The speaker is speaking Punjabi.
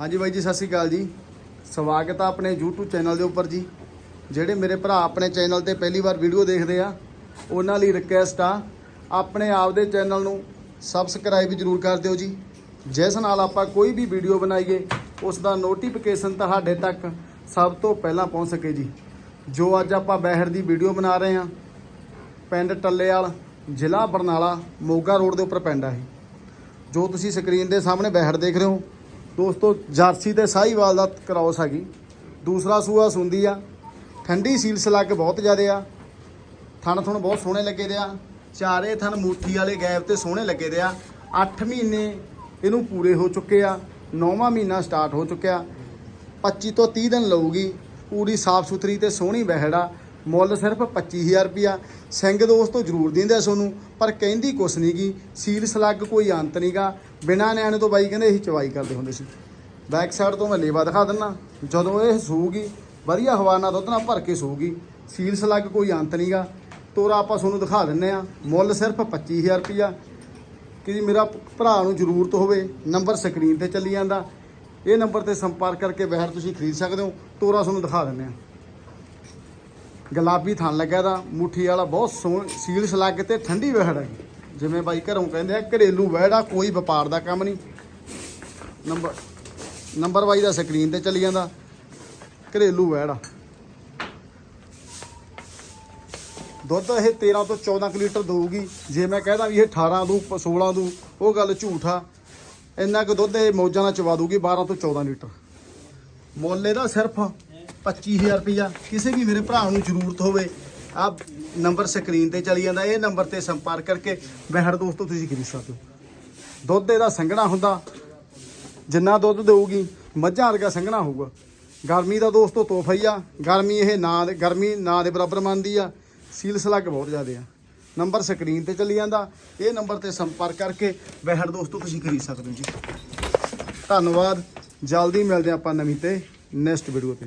ਹਾਂਜੀ ਬਾਈ ਜੀ, ਸਤਿ ਸ਼੍ਰੀ ਅਕਾਲ ਜੀ। ਸਵਾਗਤ ਆ ਆਪਣੇ YouTube ਚੈਨਲ ਦੇ ਉੱਪਰ ਜੀ। ਜਿਹੜੇ ਮੇਰੇ ਭਰਾ ਆਪਣੇ ਚੈਨਲ ਤੇ ਪਹਿਲੀ ਵਾਰ ਵੀਡੀਓ ਦੇਖਦੇ ਆ, ਉਹਨਾਂ ਲਈ ਰਿਕੁਐਸਟ ਆ, ਆਪਣੇ ਆਪ ਦੇ ਚੈਨਲ ਨੂੰ ਸਬਸਕ੍ਰਾਈਬ ਜ਼ਰੂਰ ਕਰ ਦਿਓ ਜੀ। ਜਿਸ ਨਾਲ ਆਪਾਂ ਕੋਈ ਵੀ ਵੀਡੀਓ ਬਣਾਈਏ, ਉਸ ਦਾ ਨੋਟੀਫਿਕੇਸ਼ਨ ਤੁਹਾਡੇ ਤੱਕ ਸਭ ਤੋਂ ਪਹਿਲਾਂ ਪਹੁੰਚ ਸਕੇ ਜੀ। ਜੋ ਅੱਜ ਆਪਾਂ ਬਹਿਰ ਦੀ ਵੀਡੀਓ ਬਣਾ ਰਹੇ ਹਾਂ ਪਿੰਡ ਟੱਲੇਵਾਲ, ਜ਼ਿਲ੍ਹਾ ਬਰਨਾਲਾ, ਮੋਗਾ ਰੋਡ ਦੇ ਉੱਪਰ ਪਿੰਡ ਆ ਇਹ। ਜੋ ਤੁਸੀਂ ਸਕਰੀਨ ਦੇ ਸਾਹਮਣੇ ਬਹਿਰ ਦੇਖ ਰਹੇ ਹੋ ਦੋਸਤੋ, ਜਰਸੀ ਤੇ ਸਾਹੀਵਾਲ ਦਾ ਕ੍ਰਾਸ ਹੈਗੀ। ਦੂਸਰਾ ਸੂਆ ਸੁੰਦੀ ਆ। ਠੰਡੀ ਸੀਲਸ ਲੱਗ ਬਹੁਤ ਜ਼ਿਆਦੇ ਆ। ਥਣ ਥਣ ਬਹੁਤ ਸੋਹਣੇ ਲੱਗੇ ਦੇ ਆ। ਚਾਰੇ ਥਣ ਮੂਠੀ ਵਾਲੇ ਗੈਪ ਤੇ ਸੋਹਣੇ ਲੱਗੇ ਦੇ ਆ। 8 ਮਹੀਨੇ ਇਹਨੂੰ ਪੂਰੇ ਹੋ ਚੁੱਕੇ ਆ। 9ਵਾਂ ਮਹੀਨਾ ਸਟਾਰਟ ਹੋ ਚੁੱਕਿਆ। 25 ਤੋਂ 30 ਦਿਨ ਲਊਗੀ। ਪੂਰੀ ਸਾਫ਼ ਸੁਥਰੀ ਤੇ ਸੋਹਣੀ ਬਹਿੜ ਆ। ਮੁੱਲ ਸਿਰਫ 25000 ਰੁਪਿਆ ਸਿੰਘ ਦੋਸਤੋ ਜ਼ਰੂਰ ਦਿੰਦੇ ਸੋਨੂੰ, ਪਰ ਕਹਿੰਦੀ ਕੁਛ ਨਹੀਂ ਗੀ। ਸੀਲ ਸਲੱਗ ਕੋਈ ਅੰਤ ਨਹੀਂਗਾ ਬਿਨਾਂ ਨਿਆਣੇ ਤੋਂ ਬਾਈ ਕਹਿੰਦੇ ਅਸੀਂ ਚਵਾਈ ਕਰਦੇ ਹੁੰਦੇ ਸੀ। ਬੈਕ ਸਾਈਡ ਤੋਂ ਮੈਂ ਲੇਵਾ ਦਿਖਾ ਦਿੰਨਾ। ਜਦੋਂ ਇਹ ਸੂਗੀ ਵਧੀਆ ਹਵਾ ਨਾਲ ਦੁੱਧ ਨਾਲ ਭਰ ਕੇ ਸੂਗੀ ਸੀਲ ਸਲੱਗ ਕੋਈ ਅੰਤ ਨਹੀਂਗਾ ਤੋਰਾ ਆਪਾਂ ਤੁਹਾਨੂੰ ਦਿਖਾ ਦਿੰਨੇ ਆ। ਮੁੱਲ ਸਿਰਫ 25000 ਰੁਪਿਆ ਕਿ ਜੀ ਮੇਰਾ ਭਰਾ ਨੂੰ ਜ਼ਰੂਰਤ ਹੋਵੇ, ਨੰਬਰ ਸਕਰੀਨ ਤੇ ਚੱਲੀ ਜਾਂਦਾ। ਇਹ ਨੰਬਰ ਤੇ ਸੰਪਰਕ ਕਰਕੇ ਬਹਿਰ ਤੁਸੀਂ ਖਰੀਦ ਸਕਦੇ ਹੋ। ਤੋਰਾ ਤੁਹਾਨੂੰ ਦਿਖਾ ਦਿੰਨੇ ਆ। ਗੁਲਾਬੀ ਥਣ ਲੱਗਿਆ ਦਾ ਮੁੱਠੀ ਵਾਲਾ ਬਹੁਤ ਸੋਹਣ ਸੀਲਸ ਲੱਗ ਤੇ ਠੰਡੀ ਵਹਿੜ ਹੈ। ਜਿਵੇਂ ਬਾਈ ਘਰੋਂ ਕਹਿੰਦੇ ਆ, ਘਰੇਲੂ ਵਹਿੜਾ ਕੋਈ ਵਪਾਰ ਦਾ ਕੰਮ ਨਹੀਂ। ਨੰਬਰ ਨੰਬਰ ਬਾਈ ਦਾ ਸਕਰੀਨ ਤੇ ਚੱਲੀ ਜਾਂਦਾ। ਘਰੇਲੂ ਵਹਿੜ ਆ। ਦੁੱਧ ਇਹ 13 ਤੋਂ 14 ਕੁ ਲੀਟਰ ਦਊਗੀ। ਜੇ ਮੈਂ ਕਹਿਦਾ ਵੀ ਇਹ 18 ਦੂ 16 ਦੂ ਉਹ ਗੱਲ ਝੂਠ ਆ। ਇੰਨਾ ਕੁ ਦੁੱਧ ਇਹ ਮੌਜਾਂ ਨਾਲ ਚਵਾ ਦੂਗੀ 12 ਤੋਂ 14 ਲੀਟਰ। ਮੁੱਲ ਇਹਦਾ ਸਿਰਫ 25000 ਰੁਪਇਆ ਕਿਸੇ ਵੀ ਮੇਰੇ ਭਰਾ ਨੂੰ ਜ਼ਰੂਰਤ ਹੋਵੇ ਆ ਨੰਬਰ ਸਕਰੀਨ ਤੇ ਚਲੀ ਜਾਂਦਾ, ਇਹ ਨੰਬਰ ਤੇ ਸੰਪਰਕ ਕਰਕੇ ਬਹਿੜ ਦੋਸਤੋ ਤੁਸੀਂ ਖਰੀਦ ਸਕਦੇ ਹੋ। ਦੁੱਧ ਇਹਦਾ ਸੰਘਣਾ ਹੁੰਦਾ। ਜਿੰਨਾ ਦੁੱਧ ਦੇਊਗੀ, ਮੱਝਾਂ ਵਰਗਾ ਸੰਘਣਾ ਹੋਊਗਾ। ਗਰਮੀ ਦਾ ਦੋਸਤੋ ਤੋਹਫਾ ਹੀ ਆ। ਗਰਮੀ ਇਹ ਨਾ ਦੇ ਗਰਮੀ ਨਾ ਦੇ ਬਰਾਬਰ ਮੰਨਦੀ ਆ। ਸੀਲ ਸਲੱਗ ਬਹੁਤ ਜ਼ਿਆਦੇ ਆ। ਨੰਬਰ ਸਕਰੀਨ ਤੇ ਚੱਲੀ ਜਾਂਦਾ। ਇਹ ਨੰਬਰ ਤੇ ਸੰਪਰਕ ਕਰਕੇ ਬਹਿੜ ਦੋਸਤੋ ਤੁਸੀਂ ਖਰੀਦ ਸਕਦੇ ਹੋ ਜੀ। ਧੰਨਵਾਦ। ਜਲਦੀ ਮਿਲਦੇ ਆਪਾਂ ਨਵੀਂ ਤੇ ਨੈਕਸਟ ਵੀਡੀਓ ਤੇ।